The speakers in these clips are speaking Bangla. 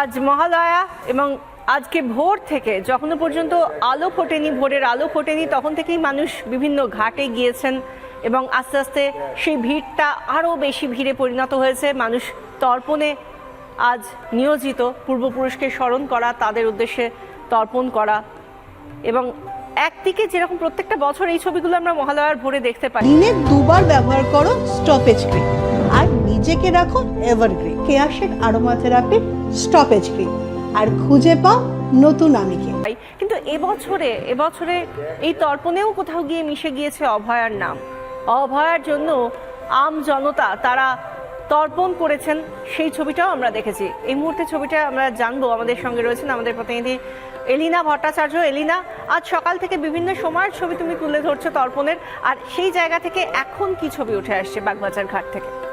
আজ মহালয়া এবং আজকে ভোর থেকে, যখনও পর্যন্ত আলো ফোটেনি, ভোরের আলো ফোটেনি, তখন থেকেই মানুষ বিভিন্ন ঘাটে গিয়েছেন এবং আস্তে আস্তে সেই ভিড়টা আরও বেশি ভিড়ে পরিণত হয়েছে। মানুষ তর্পণে আজ নিয়োজিত, পূর্বপুরুষকে স্মরণ করা, তাদের উদ্দেশ্যে তর্পণ করা এবং একদিকে যেরকম প্রত্যেকটা বছর এই ছবিগুলো আমরা মহালয়ার ভোরে দেখতে পাই। দিনে দুবার ব্যবহার করো স্টপেজ ক্রিম। আর নিজেকে রাখো evergreen. Keya Seth aroma therapy stop age cream আর খুঁজে পাও নতুন আমিকে। কিন্তু এবছরে এবছরে এই তর্পণেও কোথাও গিয়ে মিশে গিয়েছে অভয়ার নাম। অভয়ার জন্য আম জনতা, তারা তর্পণ করেছেন। সেই ছবিটাও আমরা দেখেছি। এই মুহূর্তে ছবিটা আমরা জানব। আমাদের সঙ্গে রয়েছেন আমাদের প্রতিনিধি এলিনা ভট্টাচার্য। এলিনা, আজ সকাল থেকে বিভিন্ন সময়ের ছবি তুমি তুলে ধরছো তর্পণের। আর সেই জায়গা থেকে এখন কি ছবি উঠে আসছে বাগবাজার ঘাট থেকে?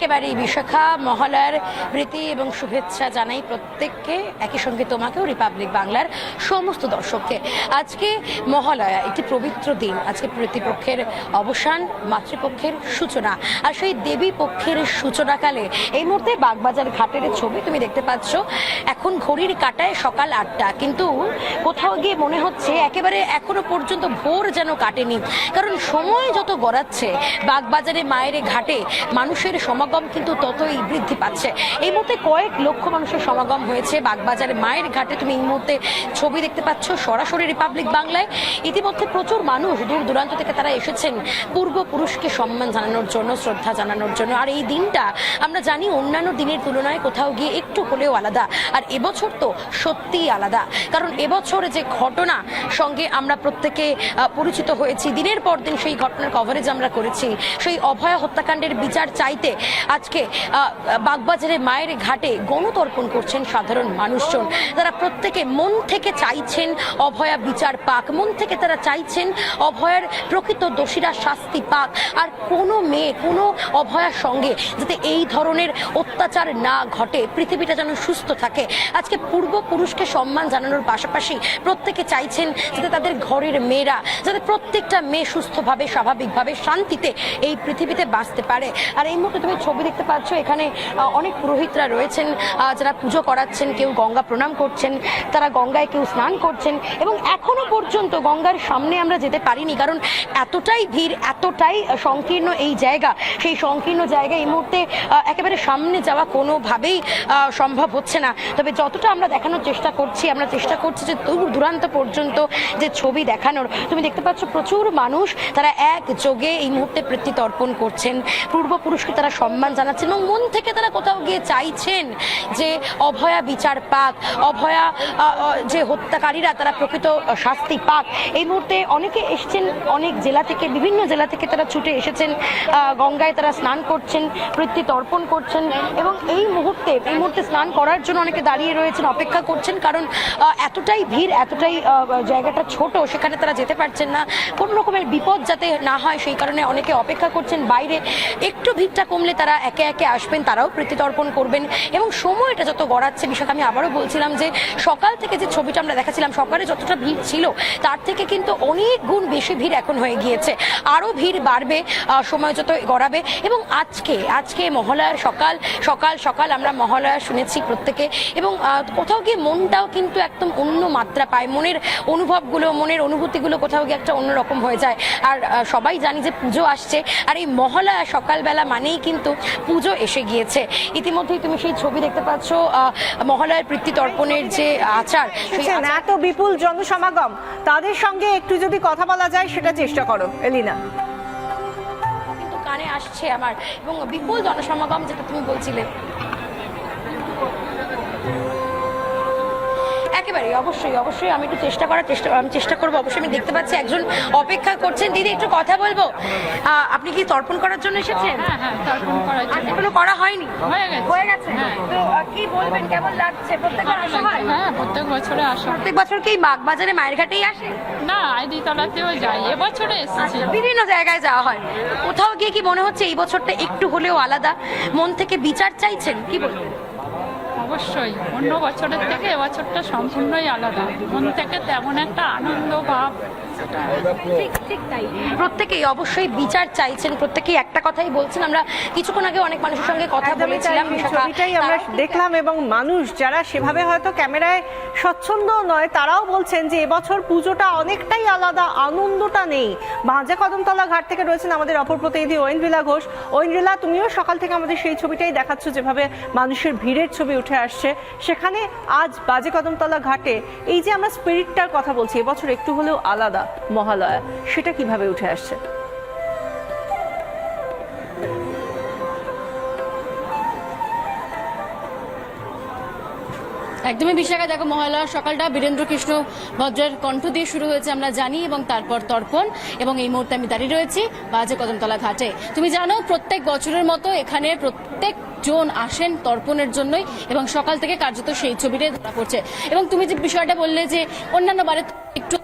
একেবারেই বিশাখা মহালয়ার প্রীতি এবং শুভেচ্ছা জানাই প্রত্যেককে। একই সঙ্গে তোমাকেও রিপাবলিক বাংলার সমস্ত দর্শককে। আজকে মহালয়া একটি পবিত্র দিন, আজকে প্রতিপক্ষের অবসান, মাতৃপক্ষের সূচনা। আর সেই দেবী পক্ষের সূচনাকালে এই মুহূর্তে বাগবাজার ঘাটের ছবি তুমি দেখতে পাচ্ছ। এখন ঘড়ির কাটায় সকাল আটটা, কিন্তু কোথাও গিয়ে মনে হচ্ছে একেবারে এখনও পর্যন্ত ভোর যেন কাটেনি। কারণ সময় যত গড়াচ্ছে, বাগবাজারে মায়ের ঘাটে মানুষের সমাগম কিন্তু ততই বৃদ্ধি পাচ্ছে। এই মুহূর্তে কয়েক লক্ষ মানুষের সমাগম হয়েছে বাগবাজারে মায়ের ঘাটে। তুমি এই মুহূর্তে ছবি দেখতে পাচ্ছ সরাসরি রিপাবলিক বাংলায়। ইতিমধ্যে প্রচুর মানুষ দূর দূরান্ত থেকে তারা এসেছেন পূর্বপুরুষকে সম্মান জানানোর জন্য, শ্রদ্ধা জানানোর জন্য। আর এই দিনটা আমরা জানি অন্যান্য দিনের তুলনায় কোথাও গিয়ে একটু হলেও আলাদা। আর এবছর তো সত্যিই আলাদা। কারণ এবছর যে ঘটনা সঙ্গে আমরা প্রত্যেকে পরিচিত হয়েছি। দিনের পর দিন সেই ঘটনার কভারেজ আমরা করেছি। সেই অভয়া হত্যাকাণ্ডের বিচার চাইতে আজকে বাগবাজারে মায়ের ঘাটে গণতর্পণ করছেন সাধারণ মানুষজন। তারা প্রত্যেকে মন থেকে চাইছেন অভয়া বিচার পাক, মন থেকে তারা চাইছেন অভয়ার প্রকৃত দোষীরা শাস্তি পাক। আর কোনো মেয়ে, কোনো অভয়ার সঙ্গে যাতে এই ধরনের অত্যাচার না ঘটে, পৃথিবীটা যেন সুস্থ থাকে। আজকে পূর্বপুরুষকে সম্মান জানানোর পাশাপাশি প্রত্যেকে চাইছেন যাতে তাদের ঘরের মেয়েরা, যাতে প্রত্যেকটা মেয়ে সুস্থভাবে, স্বাভাবিকভাবে শান্তিতে এই পৃথিবীতে বাঁচতে পারে। আর এই মুহূর্তে তুমি ছবি দেখতে পাচ্ছ। এখানে অনেক পুরোহিতরা রয়েছেন যারা পুজো করাচ্ছেন, কেউ গঙ্গা প্রণাম করছেন, তারা গঙ্গায় কেউ স্নান করছেন এবং এখনও পর্যন্ত গঙ্গার সামনে আমরা যেতে পারিনি, কারণ এতটাই ভিড়, এতটাই সংকীর্ণ এই জায়গা। সেই সংকীর্ণ জায়গা এই মুহূর্তে একেবারে সামনে যাওয়া কোনোভাবেই সম্ভব হচ্ছে না। তবে যতটা আমরা দেখানোর চেষ্টা করছি, আমরা চেষ্টা করছি যে দূর দূরান্ত পর্যন্ত যে ছবি দেখানোর। তুমি দেখতে পাচ্ছ প্রচুর মানুষ, তারা একযোগে এই মুহূর্তে প্রীতি তর্পণ করছেন। পূর্বপুরুষকে তারা সম্মান জানাচ্ছেন এবং মন থেকে তারা কোথাও গিয়ে চাইছেন যে অভয়া বিচার পাক, অভয়া যে হত্যাকারীরা তারা প্রকৃত শাস্তি পাক। এই মুহূর্তে অনেকে এসছেন, অনেক জেলা থেকে, বিভিন্ন জেলা থেকে তারা ছুটে এসেছেন গঙ্গায় তারা স্নান করছেন প্রীতি তর্পণ করছেন এবং এই মুহূর্তে এই মুহূর্তে স্নান করার জন্য অনেকে দাঁড়িয়ে রয়েছেন, অপেক্ষা করছেন কারণ এতটাই ভিড়, এতটাই জায়গাটা ছোট, সেখানে তারা যেতে পারছেন না। কোনো রকমের বিপদ যাতে না হয়, সেই কারণে অনেকে অপেক্ষা করছেন। বাইরে একটু ভিড়টা কমলে তারা একে একে আসবেন, তারাও প্রীতি তর্পণ করবেন এবং সময়টা যত গড়াচ্ছে বিষয়টা আমি আবারও বলছিলাম যে সকাল থেকে যে ছবিটা আমরা দেখাছিলাম সকালে যতটা ভিড় ছিল, তার থেকে কিন্তু অনেক গুণ বেশি ভিড় এখন হয়ে গিয়েছে। আরও ভিড় বাড়বে সময় যত গড়াবে এবং আজকে আজকে মহালয়ার সকাল সকাল সকাল আমরা মহালয়া শুনেছি প্রত্যেকে এবং কোথাও গিয়ে মনটাও কিন্তু একদম অন্য মাত্রা পায়। মনের অনুভবগুলো, মনের অনুভূতিগুলো কোথাও গিয়ে একটা অন্যরকম হয়ে যায়। আর সবাই জানি যে পুজো আসছে, আর এই মহালয়া সকালবেলা মানেই কিন্তু পুজো এসে গিয়েছে। ইতিমধ্যেই তুমি সেই ছবি দেখতে পাচ্ছ মহালয়ার প্রীতি তর্পণের যে আচার সেই এত বিপুল জনসমাগম। তাদের সঙ্গে একটু যদি কথা বলা যায় সেটা চেষ্টা করো এলিনা। কিন্তু কানে আসছে আমার। এবং বিপুল জনসমাগম যেটা তুমি বলছিলে একেবারে অবশ্যই অবশ্যই আমি একটু চেষ্টা করার চেষ্টা আমি চেষ্টা করব অবশ্যই আমি দেখতে পাচ্ছি একজন অপেক্ষা করছেন। দিদি একটু কথা বলব? আপনি কি তর্পণ করার জন্য এসেছেন? হ্যাঁ হ্যাঁ তর্পণ করার জন্য। এখনও করা হয়নি? হয়ে গেছে। হয়ে গেছে। তো কি বলবেন? কেমন লাগছে? প্রত্যেকবার আসা হয়? হ্যাঁ প্রত্যেক বছরে আসা প্রত্যেক বছর কি বাগবাজারে মায়ের ঘাটেই আসে? না আইডিতলাতেও যাই। এবছরে এসেছি। বিভিন্ন জায়গায় যাওয়া হয়। কোথাও গিয়ে কি মনে হচ্ছে এই বছরটা একটু হলেও আলাদা? মন থেকে বিচার চাইছেন? কি বলবেন? অবশ্যই। অন্য বছরের থেকে এবছরটা সম্পূর্ণই আলাদা। মন থেকে তেমন একটা আনন্দ ভাব ঠিক ঠিক তাই। প্রত্যেকেই অবশ্যই বিচার চাইছেন প্রত্যেকেই একটা কথাই বলছেন। আমরা কিছুক্ষণ আগে অনেক মানুষের সঙ্গে কথা বলেছিলাম ছবিটাই আমরা দেখলাম এবং মানুষ যারা সেভাবে হয়তো ক্যামেরায় স্বচ্ছন্দ নয় তারাও বলছেন যে এবছর পুজোটা অনেকটাই আলাদা আনন্দটা নেই। ভাজা কদমতলা ঘাট থেকে রয়েছেন আমাদের অপর প্রতিনিধি ঐন্দ্রিলা ঘোষ। ঐন্দ্রিলা তুমিও সকাল থেকে আমাদের সেই ছবিটাই দেখাচ্ছ যেভাবে মানুষের ভিড়ের ছবি উঠে আসছে। সেখানে আজ বাজে কদমতলা ঘাটে এই যে আমরা স্পিরিটটার কথা বলছি, এবছর একটু হলেও আলাদা মহালয়া, সেটা কীভাবে উঠে আসছে? একদমই বিশাখা। দেখো মহালয়ার সকালটা বীরেন্দ্র কৃষ্ণ ভদ্রের কণ্ঠ দিয়ে শুরু হয়েছে, আমরা জানি, এবং তারপর তর্পণ, এবং এই মুহূর্তে আমি দাঁড়িয়ে রয়েছি বাজে কদমতলা ঘাটে। তুমি জানো, প্রত্যেক বছরের মতো এখানে প্রত্যেক জন আসেন তর্পণের জন্যই, এবং সকাল থেকে কার্যত সেই ছবিটাই ধরা পড়ছে। এবং তুমি যে বিষয়টা বললে যে অন্যান্য বারে একটু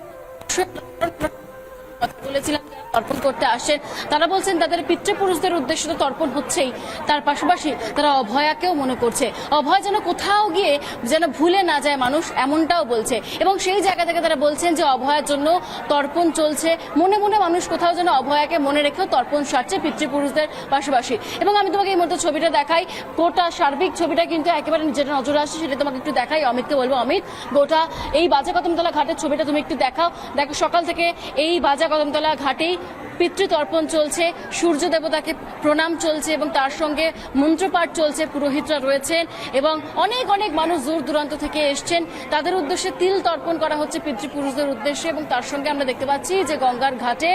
বলেছিলাম তর্পণ করতে আসেন তারা বলছেন, তাদের পিতৃপুরুষদের উদ্দেশ্যে তো তর্পণ হচ্ছেই। তার পাশাপাশি তারা অভয়াকেও মনে করছে। অভয় যেন কোথাও গিয়ে যেন ভুলে না যায় মানুষ, এমনটাও বলছে। এবং সেই জায়গা থেকে তারা বলছেন যে অভয়ার জন্য তর্পণ চলছে। মনে মনে মানুষ কোথাও যেন অভয়াকে মনে রেখেও তর্পণ সারছে পিতৃপুরুষদের পাশাপাশি। এবং আমি তোমাকে এই মুহূর্তে ছবিটা দেখাই। গোটা সার্বিক ছবিটা কিন্তু একেবারে যেটা নজরে আসছে, সেটা তোমাকে একটু দেখাই। অমিতকে বলব, অমিত, গোটা এই বাজা কদমতলা ঘাটের ছবিটা তুমি একটু দেখাও। দেখো, সকাল থেকে এই বাজা কদমতলা ঘাটেই পিতৃতর্পণ চলছে, সূর্য দেবতাকে প্রণাম চলছে এবং তার সঙ্গে মন্ত্রপাঠ চলছে, পুরোহিতরা রয়েছেন এবং অনেক অনেক মানুষ দূর দূরান্ত থেকে এসছেন। তাদের উদ্দেশ্যে তিল তর্পণ করা হচ্ছে পিতৃপুরুষদের উদ্দেশ্যে এবং তার সঙ্গে আমরা দেখতে পাচ্ছি যে গঙ্গার ঘাটে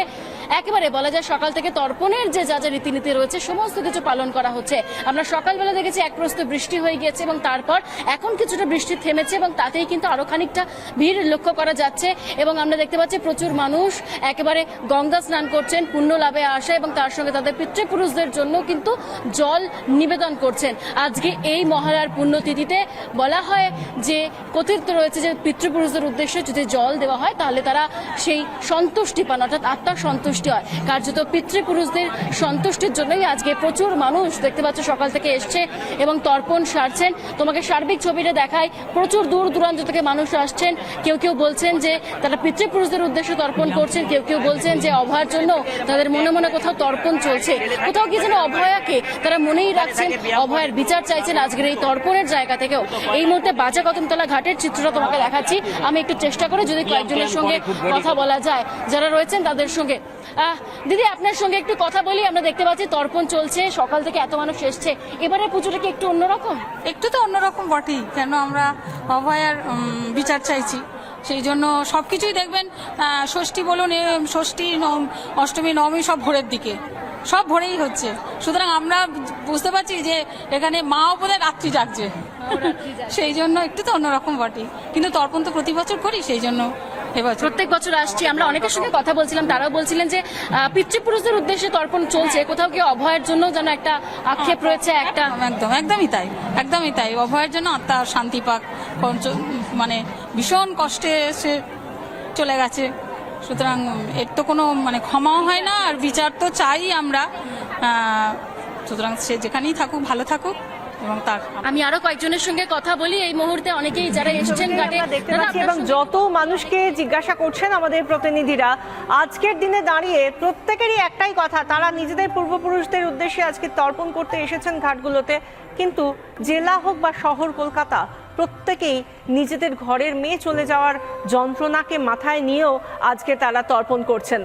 একেবারে বলা যায় সকাল থেকে তর্পণের যে যা যা রীতিনীতি রয়েছে, সমস্ত কিছু পালন করা হচ্ছে। আমরা সকালবেলা দেখেছি এক প্রস্ত বৃষ্টি হয়ে গিয়েছে এবং তারপর এখন কিছুটা বৃষ্টি থেমেছে এবং তাতেই কিন্তু আরও খানিকটা ভিড় লক্ষ্য করা যাচ্ছে এবং আমরা দেখতে পাচ্ছি প্রচুর মানুষ একেবারে গঙ্গা স্নান করছেন, পুণ্য লাভে আসা এবং তার সঙ্গে তাদের পিতৃপুরুষদের জন্য কিন্তু জল নিবেদন করছেন। আজকে এই মহালয়ার পুণ্যতিথিতে বলা হয় যে, কথিত রয়েছে যে, পিতৃপুরুষদের উদ্দেশ্যে যদি জল দেওয়া হয়, তাহলে তারা সেই সন্তুষ্টি পান, অর্থাৎ আত্মার সন্তুষ্টি হয়। কার্যত পিতৃপুরুষদের সন্তুষ্টির জন্যই আজকে প্রচুর মানুষ দেখতে পাচ্ছ, সকাল থেকে এসছে এবং তর্পণ সারছেন। তোমাকে সার্বিক ছবিটা দেখায় প্রচুর দূর দূরান্ত থেকে মানুষ আসছেন। কেউ কেউ বলছেন যে, তারা পিতৃপুরুষদের উদ্দেশ্যে তর্পণ করছেন। কেউ কেউ বলছেন যে অভার জন্য তাদের মনে মনে কোথাও তর্পণ চলছে। কোথাও কি যেন অভয়াকে তারা মনেই রাখছেন, অভয়ের বিচার চাইছেন আজকের এই তর্পণের জায়গা থেকেও। এই মুহূর্তে বাজা কদমতলা ঘাটের চিত্রটা তোমাকে দেখাচ্ছি। আমি একটু চেষ্টা করে যদি কয়েকজনের সঙ্গে কথা বলা যায়, যারা রয়েছেন তাদের সঙ্গে। দিদি, আপনার সঙ্গে একটু কথা বলি, আমরা দেখতে পাচ্ছি তর্পণ চলছে, সকাল থেকে এত মানুষ এসছে। এবারে পুজোটা কি একটু অন্যরকম? একটু তো অন্যরকম বটেই, কেন আমরা অভয়ার বিচার চাইছি। সেই জন্য সব কিছুই দেখবেন ষষ্ঠী বলুন ষষ্ঠী অষ্টমী নবমী সব ভোরের দিকে। সব ভোরেই হচ্ছে। সুতরাং আমরা বুঝতে পারছি যে এখানে মাও বোধ রাত্রি জাগছে। সেই জন্য একটু তো অন্যরকম বটে। কিন্তু তর্পণ তো প্রতি বছর করি সেই জন্য এবছর। প্রত্যেক বছর আসছি। আমরা অনেকের সঙ্গে কথা বলছিলাম তারাও বলছিলেন যে পিতৃপুরুষদের উদ্দেশ্যে তর্পণ চলছে। কোথাও কি অভয়ের জন্য যেন একটা আক্ষেপ রয়েছে একটা একদম একদম একদমই তাই একদমই তাই। অভয়ের জন্য আত্মা শান্তি পাক মানে ভীষণ কষ্টে সে চলে গেছে। সুতরাং এর তো কোনো মানে ক্ষমাও হয় না আর বিচার তো চাই আমরা। সুতরাং সে যেখানেই থাকুক ভালো থাকুক এবং তার আমি আরও কয়েকজনের সঙ্গে কথা বলি। এই মুহূর্তে অনেকেই যারা এসেছেন ঘাটে দেখতে পাচ্ছি এবং যত মানুষকে জিজ্ঞাসা করছেন আমাদের প্রতিনিধিরা আজকের দিনে দাঁড়িয়ে প্রত্যেকেরই একটাই কথা তারা নিজেদের পূর্বপুরুষদের উদ্দেশ্যে আজকে তর্পণ করতে এসেছেন ঘাটগুলোতে। কিন্তু জেলা হোক বা শহর কলকাতা প্রত্যেকেই নিজেদের ঘরের মেয়ে চলে যাওয়ার যন্ত্রণাকে মাথায় নিয়েও আজকে তারা তর্পণ করছেন।